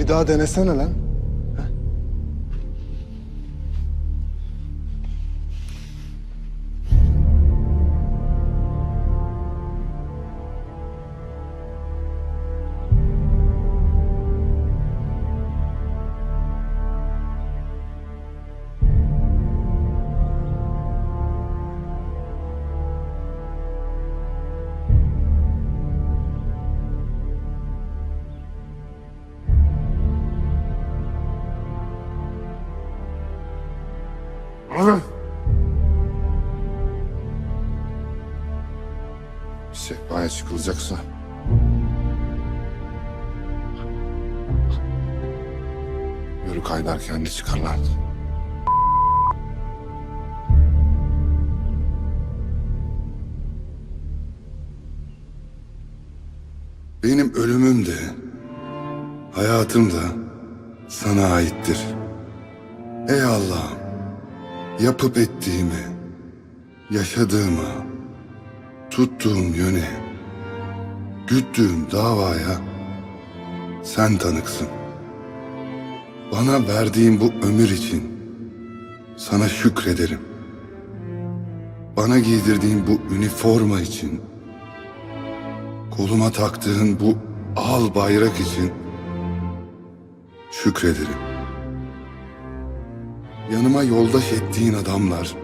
Bir daha denesene lan. Sehpaya çıkılacaksa Yörük Haydar kendi çıkarlardı. Benim ölümüm de hayatım da sana aittir. Ey Allah'ım yapıp ettiğimi, yaşadığımı, tuttuğum yöne, güttüğüm davaya sen tanıksın. Bana verdiğin bu ömür için sana şükrederim. Bana giydirdiğin bu üniforma için, koluma taktığın bu al bayrak için şükrederim. Yanıma yoldaş ettiğin adamlar,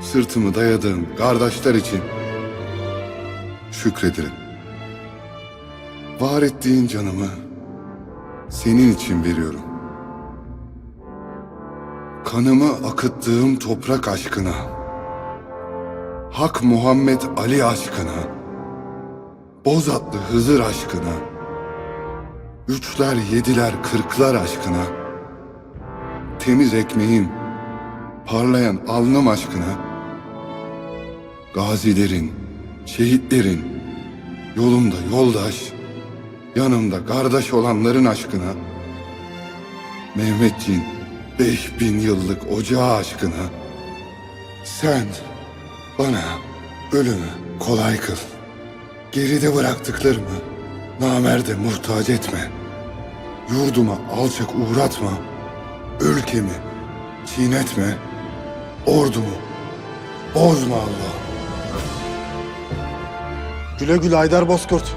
sırtımı dayadığım kardeşler için şükrederim. Var ettiğin canımı senin için veriyorum. Kanımı akıttığım toprak aşkına, Hak Muhammed Ali aşkına, Bozatlı Hızır aşkına, Üçler, yediler, kırklar aşkına, Temiz ekmeğim, parlayan alnım aşkına, gazilerin, şehitlerin, yolumda yoldaş, yanımda kardeş olanların aşkına, Mehmetçiğin beş bin yıllık ocağı aşkına, sen bana ölümü kolay kıl. Geride bıraktıklarımı namerde muhtaç etme. Yurduma alçak uğratma. Ülkemi çiğnetme. Ordumu bozma Allah. Güle güle Haydar Bozkurt.